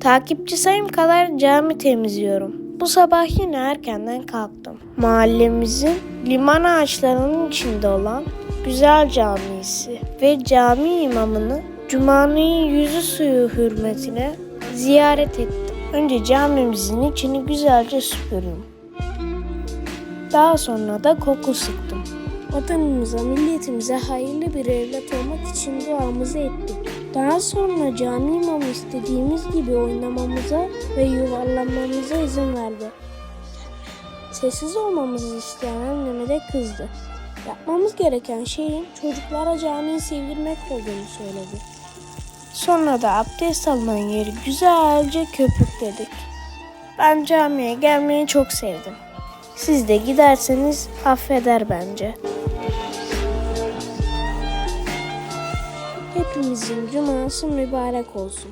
Takipçi sayım kadar cami temizliyorum. Bu sabah yine erkenden kalktım. Mahallemizin liman ağaçlarının içinde olan güzel camisi ve cami imamını Cuma'nın yüzü suyu hürmetine ziyaret ettim. Önce camimizin içini güzelce süpürdüm. Daha sonra da koku sıktım. Vatanımıza, milletimize hayırlı bir evlat olmak için duamızı ettik. Daha sonra cami imamı istediğimiz gibi oynamamıza ve yuvarlanmamıza izin verdi. Sessiz olmamızı isteyen anneme de kızdı. Yapmamız gereken şeyin çocuklara camiyi sevdirmek olduğunu söyledi. Sonra da abdest alınan yeri güzelce köpükledik. Ben camiye gelmeyi çok sevdim. Siz de giderseniz affeder bence. Hepimizin cuması mübarek olsun.